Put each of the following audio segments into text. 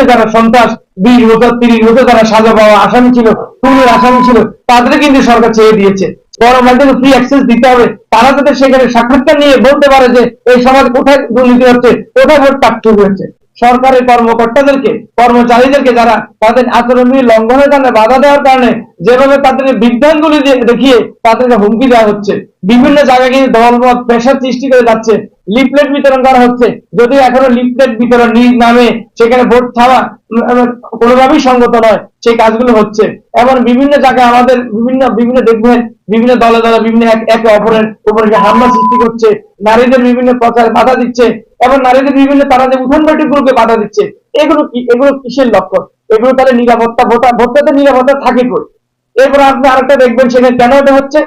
যারা সন্ত্রাস, বিশ বছর, তিরিশ বছর যারা সাজা পাওয়া আসামি ছিল, খুনের আসামি ছিল, তাদের কিন্তু সরকার ছেড়ে দিয়েছে। গণমাধ্যমে ফ্রি অ্যাক্সেস দিতে হবে। তারা যাতে সেখানে সাক্ষাৎকার নিয়ে বলতে পারে যে, এই সমাজ কোথায় দুর্নীতি হচ্ছে, কোথায় ভোট টাকটুক হয়েছে। সরকারের কর্মকর্তাদেরকে, কর্মচারীদেরকে যারা তাদের আচরণী লঙ্ঘনের কারণে বাধা দেওয়ার কারণে যেভাবে তাদের বিজ্ঞানগুলি দেখিয়ে তাদেরকে হুমকি দেওয়া হচ্ছে, বিভিন্ন জায়গায় কিন্তু দলমত পেশার সৃষ্টি করে যাচ্ছে লিফলেট বিতরণ করা হচ্ছে। যদি এখনও লিফলেট বিতরণ নিজ নামে সেখানে ভোট ছাড়া কোনোভাবেই সঙ্গত নয় সেই কাজগুলো হচ্ছে। এবং বিভিন্ন জায়গায় আমাদের বিভিন্ন বিভিন্ন দেখবেন, বিভিন্ন দলে দলে বিভিন্ন একে অপরের উপরে হামলা সৃষ্টি করছে, নারীদের বিভিন্ন প্রচার বাধা দিচ্ছে এবং নারীদের বিভিন্ন তারা যে উঠান বৈঠকগুলোকে বাধা দিচ্ছে, এগুলো কি, এগুলো কিসের লক্ষণ? এগুলো তাহলে নিরাপত্তা ভোটা ভোটাতে নিরাপত্তা থাকে কই? এরপর আপনি আরেকটা দেখবেন সেখানে কেন এটা হচ্ছে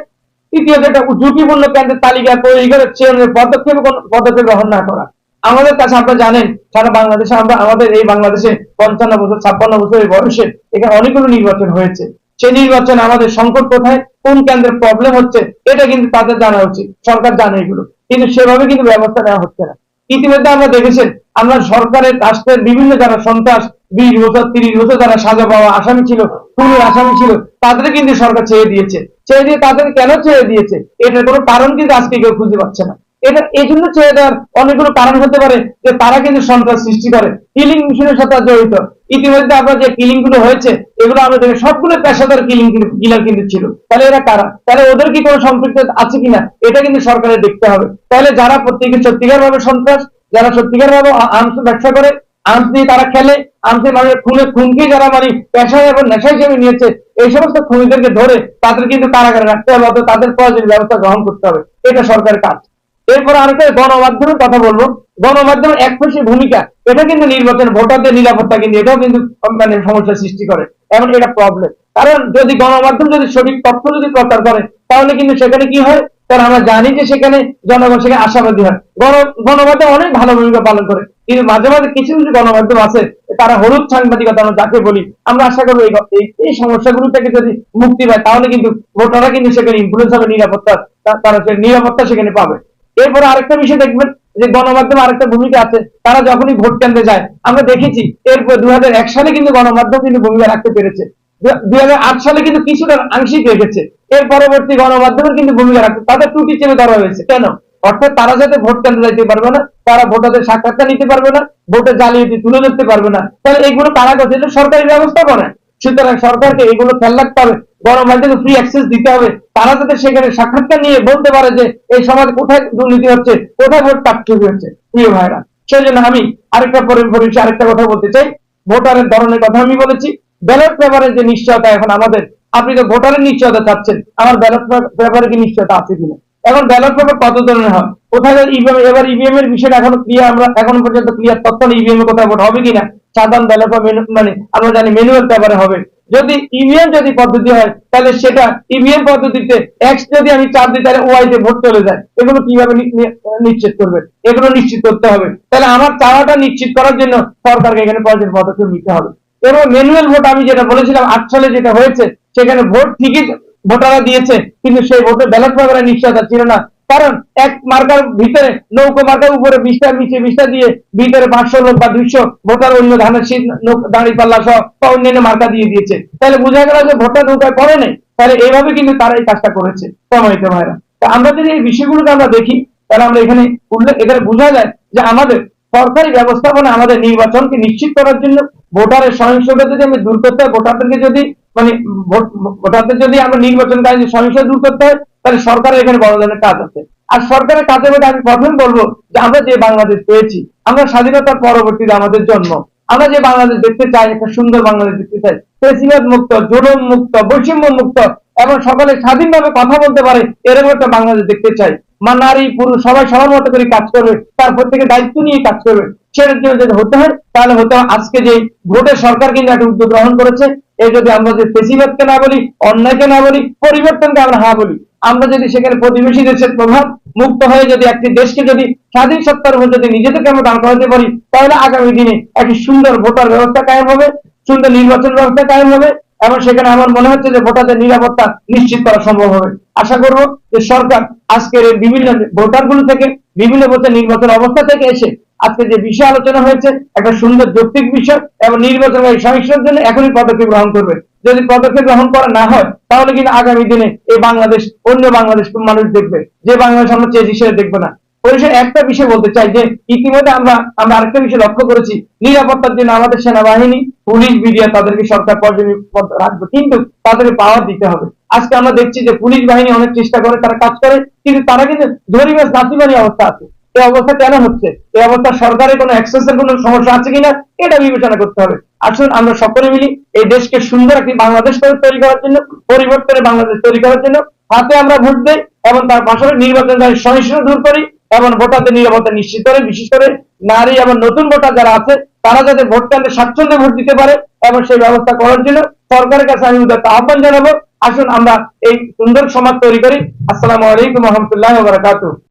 তৃতীয় যেটা ঝুঁকিপূর্ণ কেন্দ্রের তালিকা তৈরি করে চেয়ারের পদক্ষেপ পদক্ষেপ গ্রহণ না করা। আমাদের কাছে আপনারা জানেন, সারা বাংলাদেশে আমরা আমাদের এই বাংলাদেশে পঞ্চান্ন বছর, ছাপ্পান্ন বছরের বয়সে এখানে অনেকগুলো নির্বাচন হয়েছে। সেই নির্বাচনে আমাদের সংকট কোথায়? কোন কেন্দ্রের প্রবলেম হচ্ছে? এটা কিন্তু তাদের জানা উচিত। সরকার জানে এগুলো। কিন্তু সেভাবে কিন্তু ব্যবস্থা নেওয়া হচ্ছে না। ইতিমধ্যে আমরা দেখেছেন, আমরা সরকারের, রাষ্ট্রের বিভিন্ন যারা সন্ত্রাস বিশ বছর, তিরিশ বছর যারা সাজা পাওয়া আসামি ছিল খুনের আসামি ছিল, তাদের কিন্তু সরকার ছেড়ে দিয়েছে। ছেড়ে দিয়ে তাদের কেন ছেড়ে দিয়েছে? এটার কোনো কারণ কিন্তু আজকে কেউ খুঁজে পাচ্ছে না। এটা এই জন্য ছেড়ে দেওয়ার অনেকগুলো কারণ হতে পারে যে তারা কিন্তু সন্ত্রাস সৃষ্টি করে। কিলিং মিশনের সাথে জড়িত। ইতিমধ্যে আপনার যে কিলিংগুলো হয়েছে, এগুলো আমরা দেখি সবগুলো পেশাদার কিলিং কিলার কিন্তু ছিল। তাহলে এরা কারা? তাহলে ওদের কি কোনো সম্পৃক্ত আছে কিনা? এটা কিন্তু সরকারের দেখতে হবে। তাহলে যারা প্রত্যেকে সত্যিকার ভাবে সন্ত্রাস, যারা সত্যিকার ভাবে ব্যবসা করে আর্মস দিয়ে তারা খেলে আর্মসের মানে খুনে খুনকে যারা মানে পেশায় এবং নেশা হিসেবে নিয়েছে, এই সমস্ত খুনিদেরকে ধরে তাদের কিন্তু কারাগারে রাখতে হবে অথবা তাদের প্রয়োজনীয় ব্যবস্থা গ্রহণ করতে হবে। এটা সরকারের কাজ। এরপর আরেকটা গণমাধ্যমের কথা বলব। গণমাধ্যমের একপেশী ভূমিকা, এটা কিন্তু নির্বাচন, ভোটারদের নিরাপত্তা কিন্তু, এটাও কিন্তু মানে সমস্যা সৃষ্টি করে, এবং এটা প্রবলেম কারণ যদি গণমাধ্যম যদি সঠিক তথ্য যদি প্রচার করে, তাহলে কিন্তু সেখানে কি হয়? কারণ আমরা জানি যে সেখানে জনগণ, সেখানে আশাবাদী হয়। গণমাধ্যম অনেক ভালো ভূমিকা পালন করে। কিন্তু মাঝে মাঝে কিছু কিছু গণমাধ্যম আছে, তারা হলুদ সাংবাদিকতা আমরা যাকে বলি, আমরা আশা করব এই সমস্যাগুলো থেকে যদি মুক্তি পায় তাহলে কিন্তু ভোটাররা কিন্তু সেখানে ইনফ্লুয়েন্স হবে, নিরাপত্তা তারা সে নিরাপত্তা সেখানে পাবে। এরপরে আরেকটা বিষয় দেখবেন, যে গণমাধ্যম আরেকটা ভূমিকা আছে, তারা যখনই ভোট কেন্দ্রে যায়, আমরা দেখেছি, এরপর দু হাজার এক সালে কিন্তু গণমাধ্যম কিন্তু ভূমিকা রাখতে পেরেছে। দুই হাজার আট সালে কিন্তু কিছুটা আংশিক রেখেছে এর পরবর্তী গণমাধ্যমের কিন্তু ভূমিকা রাখছে। তাদের ত্রুটি চেপে ধরা হয়েছে। কেন? অর্থাৎ তারা যাতে ভোট কেন্দ্রে যাইতে পারবে না, তারা ভোটারদের সাক্ষাৎকার নিতে পারবে না, ভোটের জালিয়াতি তুলে ধরতে পারবে না। তাহলে এগুলো কারা করছে? সরকারি ব্যবস্থাপনা সুতরাং সরকারকে এগুলো খেয়াল রাখতে হবে। গণমাধ্যমে ফ্রি অ্যাক্সেস দিতে হবে। তারা যাতে সেখানে সাক্ষাৎকার নিয়ে বলতে পারে যে, এই সমাজ কোথায় দুর্নীতি হচ্ছে, কোথায় ভোট টাকটুক হচ্ছে? প্রিয় ভাইরা, সেই জন্য আমি আরেকটা পরে পরিচয় আরেকটা কথা বলতে চাই। ভোটারের ধরনের কথা আমি বলেছি। ব্যালট পেপারের যে নিশ্চয়তা এখন আমাদের, আপনি তো ভোটারের নিশ্চয়তা চাচ্ছেন, আমার ব্যালট পেপারে কি নিশ্চয়তা আছে কিনা? এখন ব্যালট পেপার কত ধরনের হয়? কোথায় এবার ইভিএম এর বিষয়টা এখনও ক্লিয়ার আমরা এখন পর্যন্ত ক্লিয়ার তথ্য ইভিএম এ কোথায় ভোট হবে কিনা। সাধারণ ব্যালট মানে আমরা জানি ম্যানুয়াল পেপারে হবে। যদি ইভিএম যদি পদ্ধতি হয়, তাহলে সেটা ইভিএম পদ্ধতিতে এক্স যদি আমি চাপ দিই, তাহলে ওয়াই তে ভোট চলে যায়। এগুলো কীভাবে নিশ্চিত করবে? এগুলো নিশ্চিত করতে হবে। তাহলে আমার চাওয়াটা নিশ্চিত করার জন্য সরকারকে এখানে পদক্ষেপ নিতে হবে। এবং ম্যানুয়াল ভোট আমি যেটা বলেছিলাম আট সালে যেটা হয়েছে, সেখানে ভোট ঠিকই ভোটাররা দিয়েছে, কিন্তু সেই ভোটে ব্যালট পেপারের নিশ্চয়তা ছিল না। কারণ এক মার্কার ভিতরে, নৌকো মার্কার উপরে বিশটা নিচে বিশটা দিয়ে ভিতরে পাঁচশো লোক বা দুইশো ভোটার অন্য ধানের শীত দাঁড়িয়ে পাল্লা সহ বা অন্যান্য মার্কা দিয়ে দিয়েছে। তাহলে বোঝা গেল যে ভোটার নৌকায় করে নেই। তাহলে এইভাবে কিন্তু তারা এই কাজটা করেছে, প্রমাণিত ভাইরা তা আমরা যদি এই বিষয়গুলোকে আমরা দেখি, তাহলে আমরা এখানে উল্লেখ, এখানে বোঝা যায় যে আমাদের সরকারি ব্যবস্থাপনা আমাদের নির্বাচনকে নিশ্চিত করার জন্য ভোটারের সহিংসতা যদি আমি দূর করতে হয়, ভোটারদেরকে যদি মানে ভোটারদের যদি আমরা নির্বাচন কাজে সহিংসতা দূর করতে হয়, তাহলে সরকারের এখানে বড় ধরনের কাজ আছে। আর সরকারের কাজের মধ্যে আমি প্রথম বলব যে আমরা যে বাংলাদেশ পেয়েছি, আমরা স্বাধীনতার পরবর্তীতে আমাদের জন্ম, আমরা যে বাংলাদেশ দেখতে চাই, একটা সুন্দর বাংলাদেশ দেখতে চাই মুক্ত, জুলুম মুক্ত, বৈষম্য মুক্ত এবং সকলে স্বাধীনভাবে কথা বলতে পারে, এরকম একটা বাংলাদেশ দেখতে চাই। মা, নারী, পুরুষ, সবাই সবার মতো করে কাজ করবে, তার প্রত্যেকে দায়িত্ব নিয়ে কাজ করবে। সেটার জন্য যদি হতে হয়, তাহলে হতে হয় আজকে যে ভোটের সরকার কিন্তু একটা উদ্যোগ গ্রহণ করেছে এই যদি আমরা যে ফেসিবাদকে না বলি, অন্যায়কে না বলি, পরিবর্তনকে আমরা হা বলি, আমরা যদি সেখানে প্রতিবেশী দেশের প্রভাব মুক্ত হয়ে যদি একটি দেশকে যদি স্বাধীন সত্তার উপর যদি নিজেদেরকে আমরা দাঁড় করাতে পারি, তাহলে আগামী দিনে একটি সুন্দর ভোটার ব্যবস্থা কায়েম হবে, সুন্দর নির্বাচন ব্যবস্থা কায়েম হবে এবং সেখানে আমার মনে হচ্ছে যে ভোটারদের নিরাপত্তা নিশ্চিত করা সম্ভব হবে। আশা করব যে সরকার আজকের বিভিন্ন ভোটারগুলো থেকে, বিভিন্ন বছর নির্বাচন অবস্থা থেকে এসে আজকে যে বিষয় আলোচনা হয়েছে, একটা সুন্দর যৌক্তিক বিষয় এবং নির্বাচন সমস্যার জন্য এখনই পদক্ষেপ গ্রহণ করবে। যদি পদক্ষেপ গ্রহণ করা না হয়, তাহলে কিন্তু আগামী দিনে এই বাংলাদেশ, অন্য বাংলাদেশ মানুষ দেখবে। যে বাংলাদেশ আমরা চেয়েছি সেটা দেখবে না। পরিশেষে একটা বিষয় বলতে চাই যে, ইতিমধ্যে আমরা আমরা আরেকটা বিষয় লক্ষ্য করেছি। নিরাপত্তার জন্য আমাদের সেনাবাহিনী, পুলিশ, মিডিয়া তাদেরকে সরকার পর্যবেক্ষণ রাখবে। কিন্তু তাদেরকে পাওয়ার দিতে হবে। আজকে আমরা দেখছি যে পুলিশ বাহিনী অনেক চেষ্টা করে, তারা কাজ করে, কিন্তু তারা কিন্তু ধরিবাস, নাতিবানি অবস্থা আছে। এই অবস্থা কেন হচ্ছে? এই অবস্থা সরকারের কোনো অ্যাক্সেসের কোনো সমস্যা আছে কিনা, এটা বিবেচনা করতে হবে। আসুন, আমরা সকলে মিলি এই দেশকে সুন্দর একটি বাংলাদেশ তৈরি করার জন্য, পরিবর্তনের বাংলাদেশ তৈরি করার জন্য, হাতে আমরা ভোট দেই এবং তার পাশাপাশি নির্বাচন সহিষ্ণু দূর করি। এবং ভোটারদের নিরাপত্তা নিশ্চিত করে, বিশেষ করে নারী এবং নতুন ভোটার যারা আছে, তারা যাতে ভোট কেন্দ্রে স্বাচ্ছন্দ্যে ভোট দিতে পারে এবং সেই ব্যবস্থা করার জন্য সরকারের কাছে আমি উদাত্ত আহ্বান জানাব। আসুন আমরা এই সুন্দর সমাজ তৈরি করি। আসসালামু আলাইকুম রহমতুল্লাহ বারাকাতুহ।